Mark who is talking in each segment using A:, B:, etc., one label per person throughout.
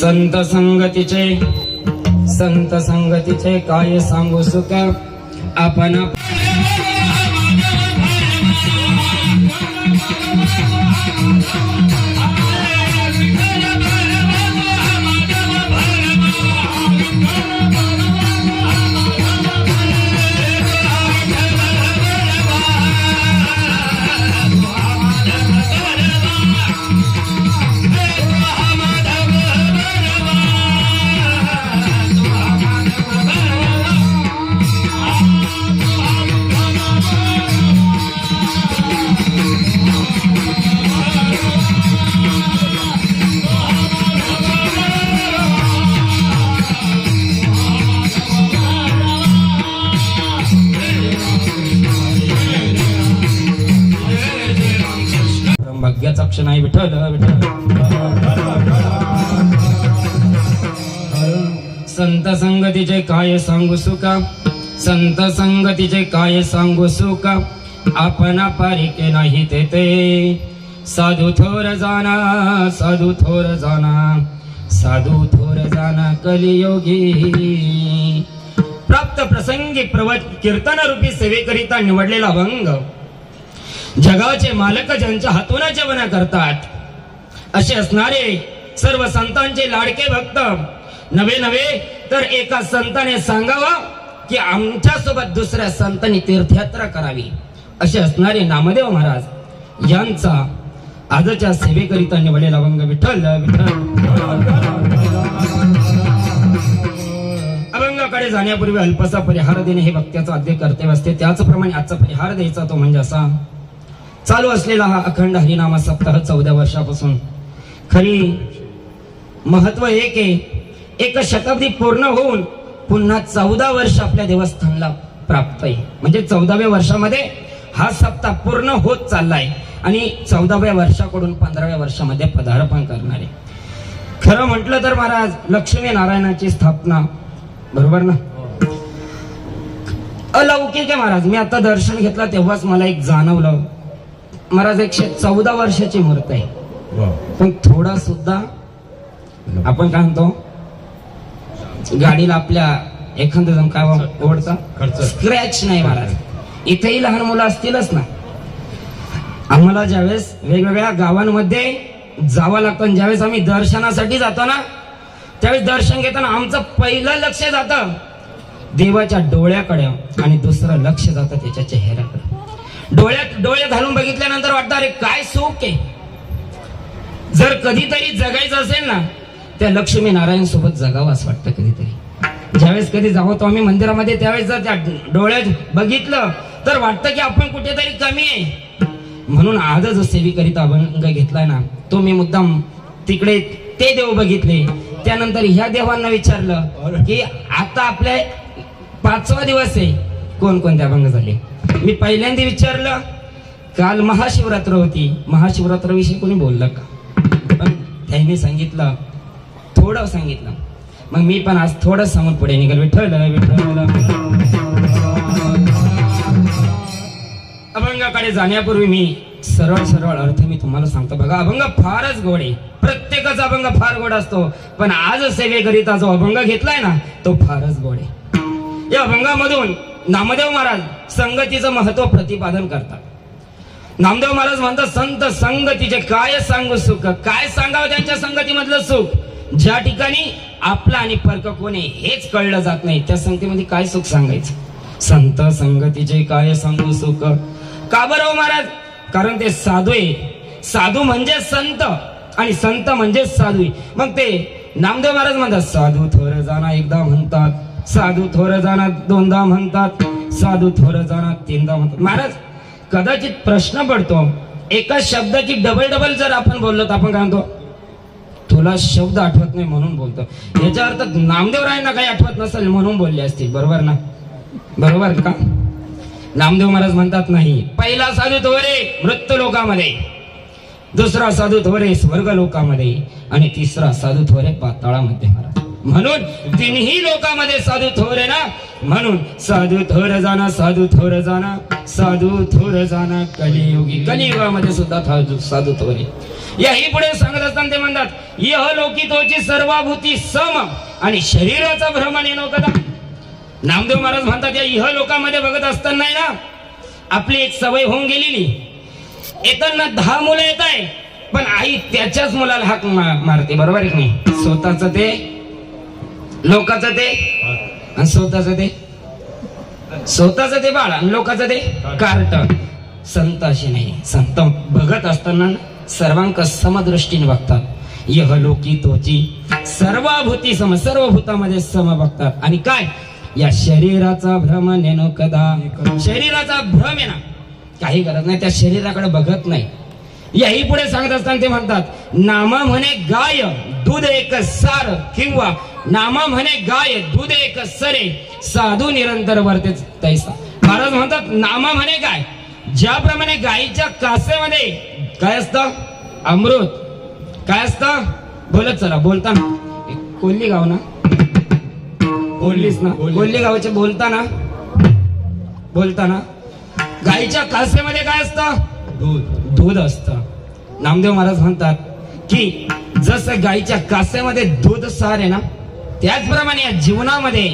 A: संत संगतीचे संत संगतीचे काय सांगू सुख आपण संगतीचे काय सांगू सुका? संत संगतीचे काय सांगू सुका? आपण पारिके नाही ते साधू थोर जाना साधू थोर जाना साधू थोर जाना कलियोगी. प्राप्त प्रसंगी प्रवच कीर्तन रूपी सेवेकरिता निवडलेला अभंग. जगाचे मालक ज्यांच्या हातून जेवण करतात असे असणारे सर्व संतांचे लाडके भक्त नवे नवे तर एका संताने सांगावा की आमच्यासोबत दुसऱ्या संतांनी तीर्थयात्रा करावी. असे असणारे नामदेव महाराज यांचा आजच्या सेवेकरिता निवडलेला अभंग विठ्ठल विठ्ठल. अभंगाकडे जाण्यापूर्वी अल्पसा परिहार देणे हे भक्त्याचं आद्य कर्तव्य असते. त्याचप्रमाणे आजचा परिहार द्यायचा तो म्हणजे असा चालू असलेला हा अखंड हरिनामा सप्ताह चौदा वर्षापासून. खरी महत्त्व एक आहे एक शताब्दी पूर्ण होऊन पुन्हा चौदा वर्ष आपल्या देवस्थानला प्राप्त आहे. म्हणजे चौदाव्या वर्षामध्ये हा सप्ताह पूर्ण होत चाललाय आणि चौदाव्या वर्षाकडून पंधराव्या वर्षामध्ये पदार्पण करणार. आहे खरं म्हटलं तर महाराज लक्ष्मी नारायणाची स्थापना बरोबर ना? अलौकिक आहे महाराज. मी आता दर्शन घेतलं तेव्हाच मला एक जाणवलं. महाराज एकशे चौदा वर्षाची मूर्त आहे. पण थोडा सुद्धा आपण काय म्हणतो गाडीला आपल्या एखादं जण काय ओढता?
B: खर्च.
A: स्क्रॅच नाही महाराज इथेही लहान मुलं असतीलच ना. आम्हाला ज्यावेळेस वेगवेगळ्या गावांमध्ये जावं लागतं आणि ज्यावेळेस आम्ही दर्शनासाठी जातो ना त्यावेळेस दर्शन घेताना आमचं पहिलं लक्ष जातं देवाच्या डोळ्याकडे आणि दुसरं लक्ष जातं त्याच्या चेहऱ्याकडे. डोळ्यात डोळे घालून बघितल्यानंतर वाटतं अरे काय सुख आहे. जर कधीतरी जगायचं असेल ना त्या लक्ष्मी नारायण सोबत जगावं असं वाटतं कधीतरी. ज्यावेळेस कधी जाऊ तो आम्ही मंदिरामध्ये त्यावेळेस जर त्या डोळ्यात बघितलं तर वाटतं की आपण कुठेतरी कमी आहे. म्हणून आजच जो सेविकरिता अभंग घेतलाय ना तो मी मुद्दाम तिकडे ते देव बघितले. त्यानंतर ह्या देवांना विचारलं की आता आपल्या पाचवा दिवस आहे. कोणकोणते अभंग झाले? मी पहिल्यांदा विचारलं काल महाशिवरात्र होती. महाशिवरात्राविषयी कोणी बोललं का? पण त्यांनी सांगितलं थोडं सांगितलं. मग मी पण आज थोडं सांगून पुढे निघेल. विठ्ठल विठ्ठल. अभंगाकडे जाण्यापूर्वी मी सरळ सरळ अर्थ मी तुम्हाला सांगतो. बघा अभंग फारच गोड आहे. प्रत्येकाचा अभंग फार गोड असतो. पण आज सेवेकरिता जो अभंग घेतलाय ना तो फारच गोड आहे. या अभंगामधून नामदेव महाराज संगतीचं महत्त्व प्रतिपादन करतात. नामदेव महाराज म्हणतात संत संगतीचे काय सांगू सुख? काय सांगावं त्यांच्या संगतीमधलं सुख? ज्या ठिकाणी आपला आणि फरक कोणी हेच कळलं जात नाही त्या संगतीमध्ये काय सुख सांगायचं? संत संगतीचे काय सांगू सुख? का बरं हो महाराज? कारण ते साधू आहे साधू म्हणजे संत आणि संत म्हणजे साधू आहे. मग ते नामदेव महाराज म्हणतात साधू थोर जाना एकदा म्हणतात साधू थोर जाना दोनदा म्हणतात साधू थोर जाना तीनदा म्हणतात. महाराज कदाचित प्रश्न पडतो एका शब्दाची डबल डबल जर आपण बोललो तर आपण काय म्हणतो? तुला शब्द आठवत नाही म्हणून बोलतो. याच्या अर्थ नामदेवरायांना काही आठवत नसेल म्हणून बोलले असतील. बरोबर ना? बरोबर का? नामदेव महाराज म्हणतात नाही. पहिला साधू थोरे मृत्यू लोकामध्ये. दुसरा साधू थोरे स्वर्ग लोकामध्ये. आणि तिसरा साधू थोरे पाताळामध्ये महाराज. म्हणून तिन्ही लोकामध्ये साधू थोरे ना म्हणून साधू थोर जाना साधू थोर जाना साधू थोर जाना कलियुगी कलियुगामध्ये सुद्धा साधू साधू थोरे याही पुढे सांगत असताना ते म्हणतात यह लोकितोची सर्वाभूती सम आणि शरीराचा भ्रम नेनो कदा नामदेव महाराज म्हणतात या इह लोकामध्ये बघत असताना ना आपली एक सवय होऊन गेलेली. येताना दहा मुलं येत आहे पण आई त्याच्याच मुलाला हाक मारते. बरोबर आहे नाही? स्वतःच ते लोकांचं ते आणि स्वतःच ते? स्वतःच ते बाळ आणि लोकांचं ते? कार्ट संत असे नाही. संत बघत असताना सर्वांक समदृष्टीने बघतात. यह लोकी तोची. सर्वाभूती सम सर्व भूतामध्ये सम बघतात. आणि काय? या शरीराचा भ्रम नेनो कदा? शरीराचा भ्रम आहे ना काही करत नाही त्या शरीराकडे बघत नाही. याही पुढे सांगत असताना ते म्हणतात नामा म्हणे गाय दूध एक सार किंवा नामा म्हणे गाय दूध एक सरे साधू निरंतर वर्ते तैसा. महाराज म्हणतात नामा म्हणे काय ज्याप्रमाणे गायीच्या कासेमध्ये काय असतं? अमृत. काय असतं? बोलत चला बोलताना कोल्ली गाव ना. बोललीस ना. कोल्ली गावाचे बोलताना बोलताना गायीच्या कासेमध्ये काय असतं?
B: दूध.
A: दूध असतं. नामदेव महाराज म्हणतात की जसं गायीच्या कासेमध्ये दूध सार आहे ना त्याचप्रमाणे या जीवनामध्ये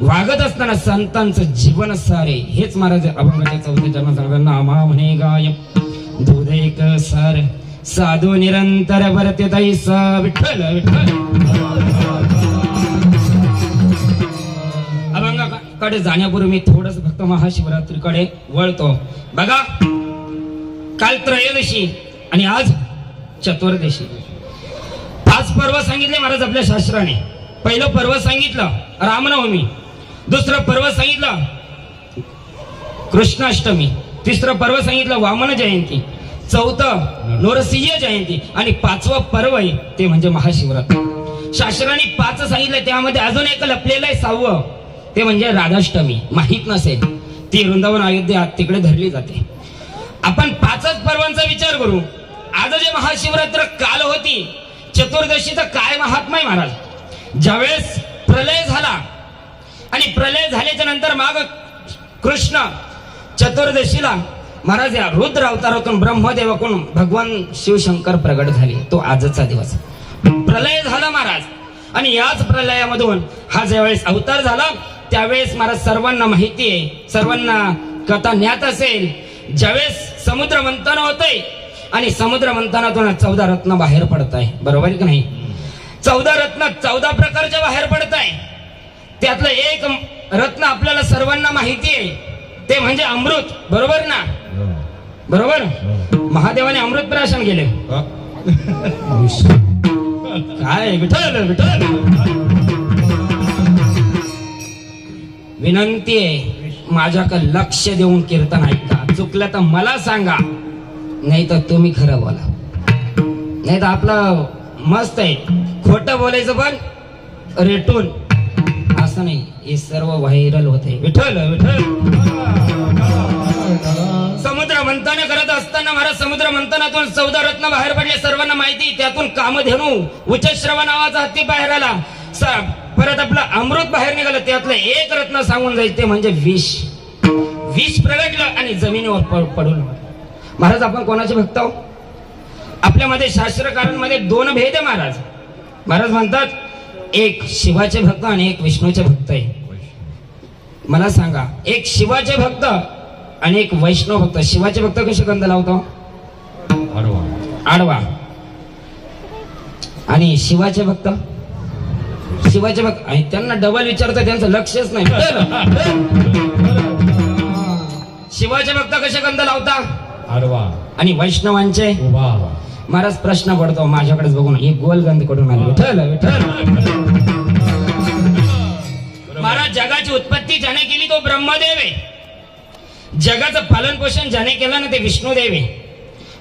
A: वागत असताना संतांचं जीवन सारे हेच महाराज अभंगाच्या चौथ्या चरण नामा म्हणे गाय दूध एक सार साधू निरंतर भरते तैसा विठ्ठल विठ्ठल. अभंगाकडे जाण्यापूर्वी मी थोडस फक्त महाशिवरात्रीकडे वळतो. बघा काल त्रयोदशी आणि आज चतुर्दशी. पाच पर्व सांगितले महाराज आपल्या शास्त्राने. पहिलं पर्व सांगितलं रामनवमी. दुसरं पर्व सांगितलं कृष्णाष्टमी. तिसरं पर्व सांगितलं वामन जयंती. चौथं नरसिंह जयंती. आणि पाचवं पर्व आहे ते म्हणजे महाशिवरात्री. शास्त्राने पाच सांगितलं त्यामध्ये अजून एक लपलेलं आहे सहावं. ते म्हणजे राधाष्टमी. माहीत नसेल. ती वृंदावन अयोध्या तिकडे धरली जाते. आपण पाचच पर्वांचा विचार करू. आज जे महाशिवरात्र काल होती चतुर्दशीचं काय महात्मा आहे महाराज? ज्यावेळेस प्रलय झाला आणि प्रलय झाल्याच्यानंतर माग कृष्ण चतुर्दशीला महाराज या रुद्र अवतारातून ब्रह्मदेवाकडून भगवान शिवशंकर प्रगट झाले. तो आजचा दिवस. प्रलय झाला महाराज. आणि याच प्रलयामधून हा ज्यावेळेस अवतार झाला त्यावेळेस महाराज सर्वांना माहिती आहे सर्वांना कथा ज्ञात असेल. ज्यावेळेस समुद्र मंथन होतंय आणि समुद्र मंथनातून चौदा रत्न बाहेर पडत आहे बरोबर आहे की नाही? चौदा रत्न चौदा प्रकारच्या बाहेर पडत आहे त्यातलं एक रत्न आपल्याला सर्वांना माहिती आहे. ते म्हणजे अमृत. बरोबर ना? बरोबर? महादेवाने अमृत प्राशन केले. काय? विठ्ठल विठ्ठल! विनंती आहे माझ्याकडे लक्ष देऊन कीर्तन ऐका. चुकलं तर मला सांगा. नाही तर तुम्ही खरं बोला. नाही तर आपलं मस्त आहे. खोटं बोलायचं पण रेटून. असं नाही. हे सर्व व्हायरल होते विठ्ठल विठ्ठल. समुद्र मंथन करत असताना महाराज समुद्र मंथनातून चौदा रत्न बाहेर पडले. सर्वांना माहिती त्यातून कामधेनू उच्चश्रवा नावाचा हत्ती बाहेर आला. परत आपलं अमृत बाहेर निघालं. त्यातलं एक रत्न सांगून जाईल ते म्हणजे विष. विष प्रगटलं आणि जमिनीवर प- पडून महाराज आपण कोणाचे भक्त आहो? आपल्यामध्ये शास्त्रकारांमध्ये दोन भेद आहे महाराज. महाराज म्हणतात एक शिवाचे भक्त आणि एक विष्णूचे भक्त आहे. मला सांगा एक शिवाचे भक्त आणि एक वैष्णव भक्त. शिवाचे भक्त कसे गंध लावतो?
B: आडवा.
A: आडवा. आणि शिवाचे भक्त? शिवाचे भक्त. आणि त्यांना डबल विचारतं त्यांचं लक्षच नाही. शिवाचे भक्त कसे गंध लावता?
B: आडवा.
A: आणि वैष्णवांचे?
B: उभा
A: महाराज प्रश्न पडतो माझ्याकडेच बघून. हे गोल गंधकडून आले. विठ्ठल विठ्ठल महाराज जगाची उत्पत्ती ज्याने केली तो ब्रह्मदेव आहे. जगाचं पालन पोषण ज्याने केलं ना ते विष्णुदेव आहे.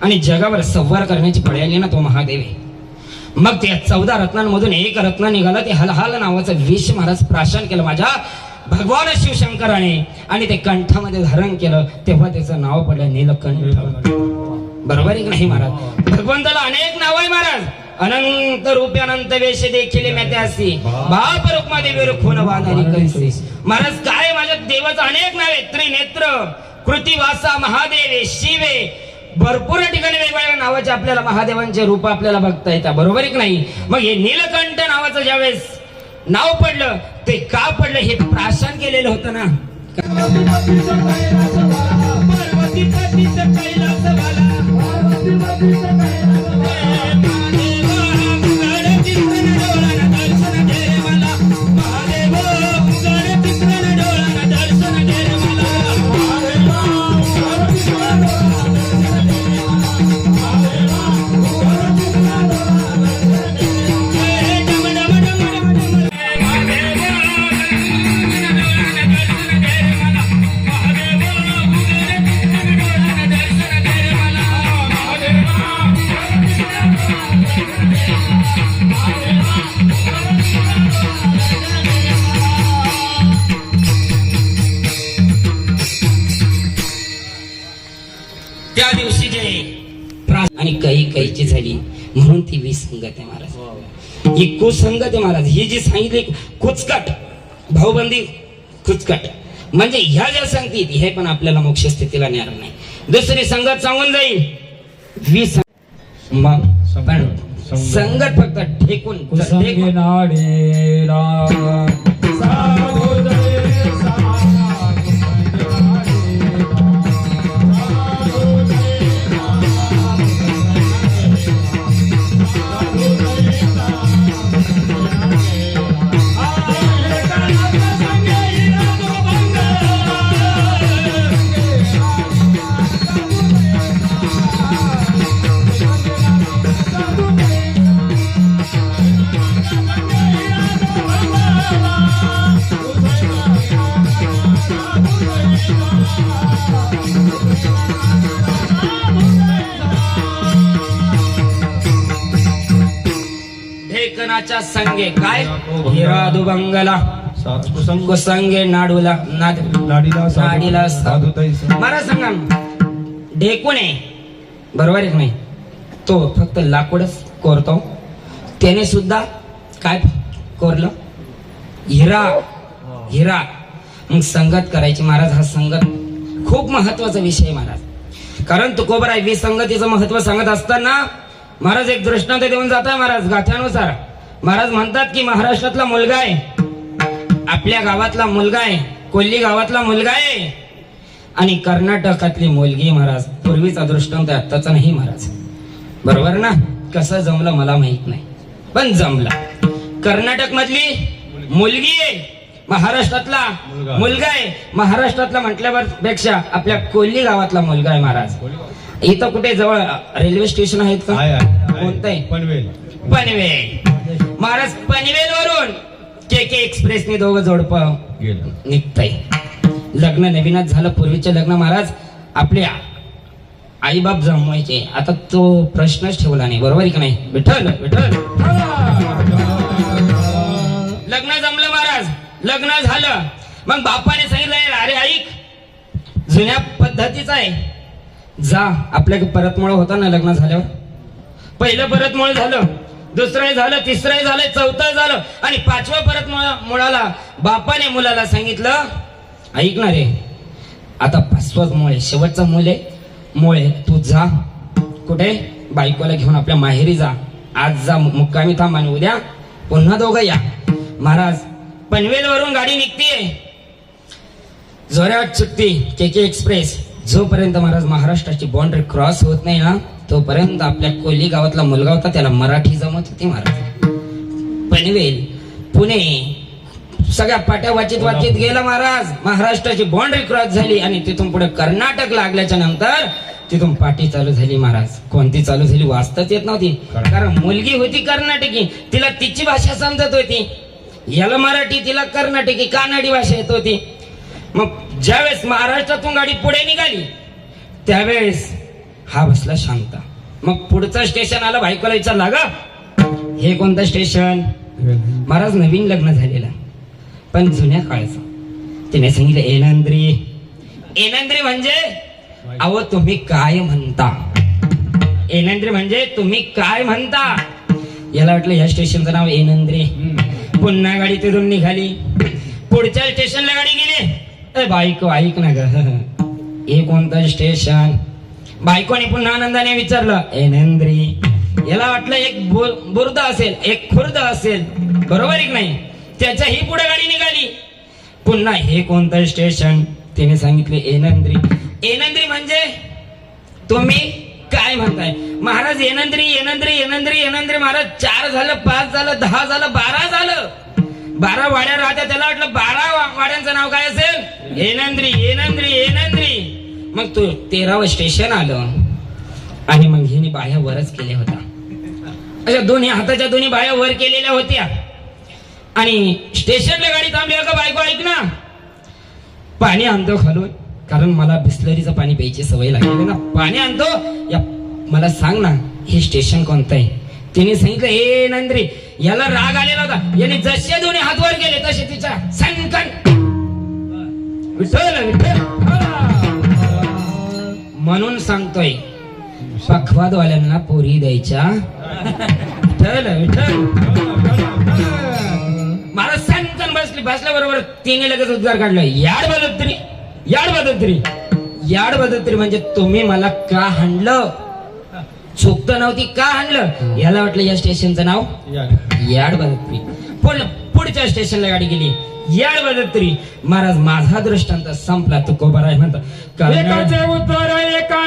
A: आणि जगावर संवार करण्याची पळी आली ना तो महादेव आहे. मग त्या चौदा रत्नांमधून एक रत्न निघालं ते हलहाल नावाचं विष महाराज प्राशन केलं. माझ्या भगवान शिवशंकराने आणि ते कंठामध्ये धारण केलं तेव्हा त्याचं नाव पडलं नीलकंठ. बरोबर आहे की नाही महाराज? भगवंताला अनेक नाव आहे महाराज. अनंत रूपे अनंत वेश देखील म्यात्यासी बाप रुक्मा मध्ये खून वाहनारी कैसी महाराज काय माझ्या देवाचं अनेक नाव आहे त्रिनेत्र कृतिवासा महादेवे शिवे. भरपूर ठिकाणी वेगवेगळ्या नावाचे आपल्याला महादेवांचे रूप आपल्याला बघता येतात. बरोबर एक नाही? मग हे नीलकंठ नावाचं ज्यावेळेस नाव पडलं ते का पडलं हे प्राशन केलेलं होतं ना. त्या दिवशी जे आणि काही काहीची झाली. म्हणून ती विसंगत आहे महाराज. ही. कुसंगत आहे महाराज. ही जी सांगितली कुचकट भाऊबंदी कुचकट. म्हणजे ह्या ज्या सांगतील हे पण आपल्याला मोक्ष स्थितीला नेणार नाही. दुसरी संगत सांगून जाईल. वीस मग संगत फक्त ठेकून संगे काय? हिरा दुबंगला.
B: कुसंग
A: कुसंगे नाडूला नाद महाराज सांगा ना, ढेकूण आहे बरोबर आहे की नाही? तो फक्त लाकूडच कोरतो. त्याने सुद्धा काय कोरलं? हिरा. हिरा. मग संगत करायची महाराज हा संगत खूप महत्त्वाचा विषय महाराज. कारण तुकोबर आहे विसंगतीचं महत्त्व सांगत असताना महाराज एक दृष्टांत देऊन जात महाराज गाथ्यानुसार महाराज म्हणतात की महाराष्ट्रातला मुलगा आहे. आपल्या गावातला मुलगा आहे. कोल्ली गावातला मुलगा आहे. आणि कर्नाटकातली मुलगी महाराज पूर्वीचा दृष्टांत आत्ताचा नाही महाराज. बरोबर ना? कसं जमलं मला माहीत नाही. पण जमला. कर्नाटक मधली मुलगी आहे. महाराष्ट्रातला
B: मुलगा.
A: आहे. महाराष्ट्रातला म्हटल्यावर पेक्षा आपल्या कोल्ली गावातला मुलगा आहे महाराज. इथं कुठे जवळ रेल्वे स्टेशन आहेत का? कोणतं आहे?
B: पनवेल.
A: पनवेल. महाराज पनवेल वरून के के एक्सप्रेसने दोघं जोडपं
B: गेलं.
A: निघतंय. लग्न नवीनच झालं पूर्वीचे लग्न महाराज आपल्या आईबाप जमवायचे. आता तो प्रश्नच ठेवला नाही बरोबर आहे की नाही? विठ्ठल विठ्ठल. लग्न जमलं महाराज लग्न झालं. मग बापाने सांगितलं अरे ऐक जुन्या पद्धतीचं आहे. जा आपल्या परतमुळ होता ना लग्न झाल्यावर? पहिलं परतमुळ झालं. दुसरंही झालं तिसरंही झालं चौथं झालं. आणि पाचवं परत मुळाला बापाने मुलाला सांगितलं ऐकणारे रे आता पाचवंच मुळे शेवटचं मुले मुळे तू जा. कुठे? बायकोला घेऊन आपल्या माहेरी जा. आज जा मुक्कामी थांब आणि उद्या पुन्हा दोघं या. महाराज पनवेल वरून गाडी निघतीये. जोरात चुकती के के एक्सप्रेस. जोपर्यंत महाराज महाराष्ट्राची बाउंड्री क्रॉस होत नाही ना तोपर्यंत आपल्या कोल्ही गावातला मुलगा होता त्याला मराठी जमत होती महाराज. पनवेल पुणे सगळ्या पाट्या वाचित वाचित गेला महाराज. महाराष्ट्राची बाउंड्री क्रॉस झाली आणि तिथून पुढे कर्नाटक लागल्याच्या नंतर तिथून पाठी चालू झाली महाराज. कोणती चालू झाली वाचताच येत नव्हती. कारण मुलगी होती कर्नाटकी. तिला तिची भाषा समजत होती. याला मराठी तिला कर्नाटकी कानाडी भाषा येत होती. मग ज्यावेळेस महाराष्ट्रातून गाडी पुढे निघाली त्यावेळेस हा बसला शांत. मग पुढचं स्टेशन आलं बायकोला विचारला ग हे कोणतं स्टेशन महाराज नवीन लग्न झालेलं. पण जुन्या काळचं. तिने सांगितलं एनंद्री. एनंद्री म्हणजे अहो तुम्ही काय म्हणता? एनंद्री म्हणजे तुम्ही काय म्हणता? याला वाटलं या स्टेशनचं नाव एनंद्री. पुन्हा गाडी तिथून निघाली. पुढच्या स्टेशनला गाडी गेली. ए बायको ऐक ना ग. हे कोणतं स्टेशन बायकोने पुन्हा आनंदाने विचारलं एनंद्री याला वाटलं एक बुर्द असेल एक खुर्द असेल बरोबर एक नाही? त्याच्या ही पुढे गाडी निघाली. पुन्हा हे कोणतं स्टेशन तिने सांगितले एनंद्री एनंद्री म्हणजे? तुम्ही काय म्हणताय? महाराज येनंद्री येनंद्री येनंद्री येनंद्री महाराज चार झालं पाच झालं दहा झालं बारा झालं. बारा वाड्या राहत्या त्याला वाटलं बारा वाड्यांचं नाव काय असेल? येनंद्री येनंद्री येनंद्री मग तो तेरावं स्टेशन आलं. आणि मग हिने बाह्या वरच केल्या होत्या. अशा दोन्ही हाताच्या दोन्ही बाया वर केलेल्या होत्या. आणि स्टेशनला गाडी थांबली का बायको ऐक ना. पाणी आणतो खालून. कारण मला बिस्लरीचं पाणी प्यायची सवय लागली. ना पाणी आणतो? या मला सांग ना हे स्टेशन कोणतं आहे तिने सांगितलं हे नंद्री याला राग आलेला होता. याने जसे दोन्ही हात वर केले तसे तिच्या सांग विठ्ठल विठ्ठल म्हणून सांगतोय. पखवादवाल्यांना पोरी द्यायच्या. विठ्ठल विठ्ठल. महाराज सनकन बसली बसल्याबरोबर तिने लगेच उद्गार काढला. याड बदत्तरी याड बदत्तरी याड बदत्तरी म्हणजे तुम्ही मला का हाणलं? चूक तर नव्हती का हाणलं? याला वाटलं या स्टेशनचं नाव याड. बदत्तरी पण पुढच्या स्टेशनला गाडी गेली. याड बदत्तरी महाराज माझा दृष्टांत संपला. तू कोबराय म्हणतो
B: एकाचे उत्तर एका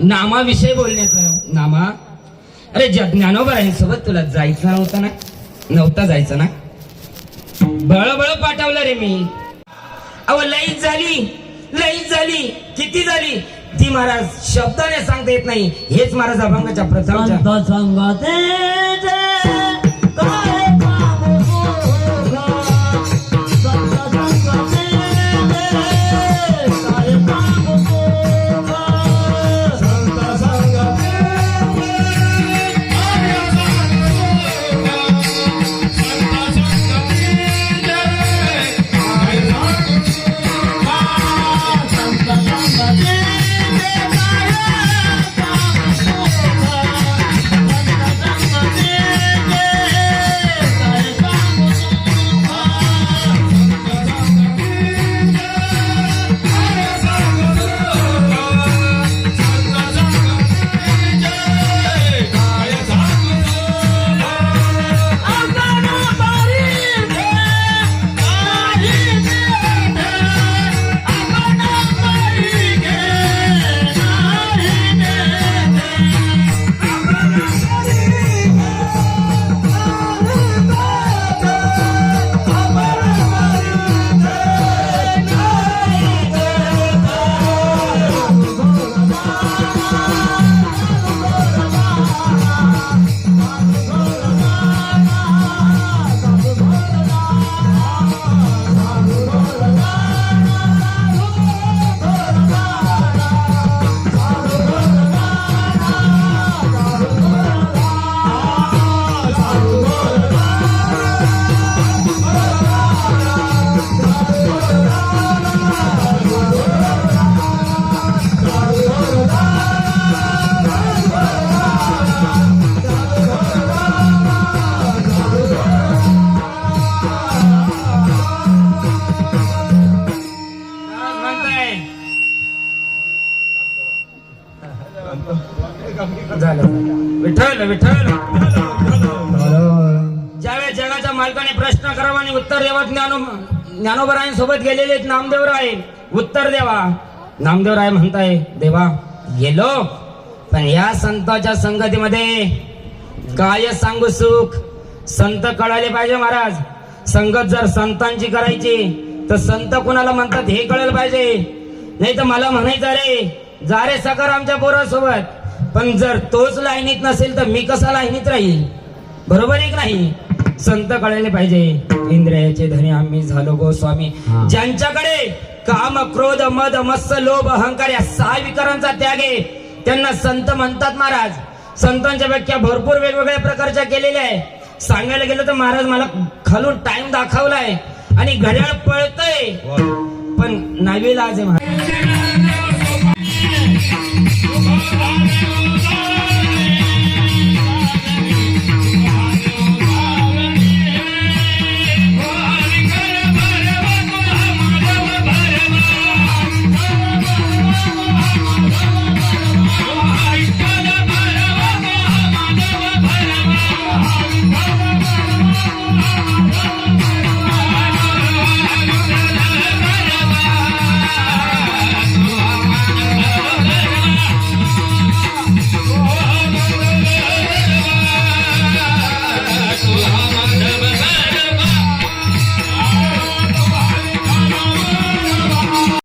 A: नामाविषयी बोलण्याचा नामा? अरे ज्या ज्ञानोबरांसोबत तुला जायचं नव्हतं ना? नव्हता जायचं ना? बळबळ पाठवलं रे मी. अहो लईच झाली. लईच झाली. किती झाली? ती महाराज शब्दाने सांगता येत नाही. हेच महाराज अभंगाच्या प्रथमच्या ज्ञानोबरायांसोबत गेलेले नामदेवराय. उत्तर द्यावा. नामदेवराय म्हणताय देवा गेलो. पण या संताच्या संगतीमध्ये काय सांगू सुख? संत कळाले पाहिजे महाराज. संगत जर संतांची करायची तर संत कुणाला म्हणतात हे कळलं पाहिजे. नाही तर मला म्हणायचं रे जा रे सकार आमच्या पोरासोबत. पण जर तोच लाईनीत नसेल तर मी कसा लाईनीत राहील? बरोबर एक नाही? संत कळायला पाहिजे. इंद्रियाचे धनी आम्ही झालो गोस्वामी
C: हा.
A: ज्यांच्याकडे काम क्रोध मद मत्स्य लोभ अहंकार या सहा विकारांचा त्याग आहे त्यांना संत म्हणतात महाराज. संतांच्या व्याख्या भरपूर वेगवेगळ्या प्रकारच्या केलेल्या आहे. सांगायला गेलं तर महाराज मला खालून टाइम दाखवलाय. आणि घड्याळ पळतय. पण नावीला आज आहे महाराज.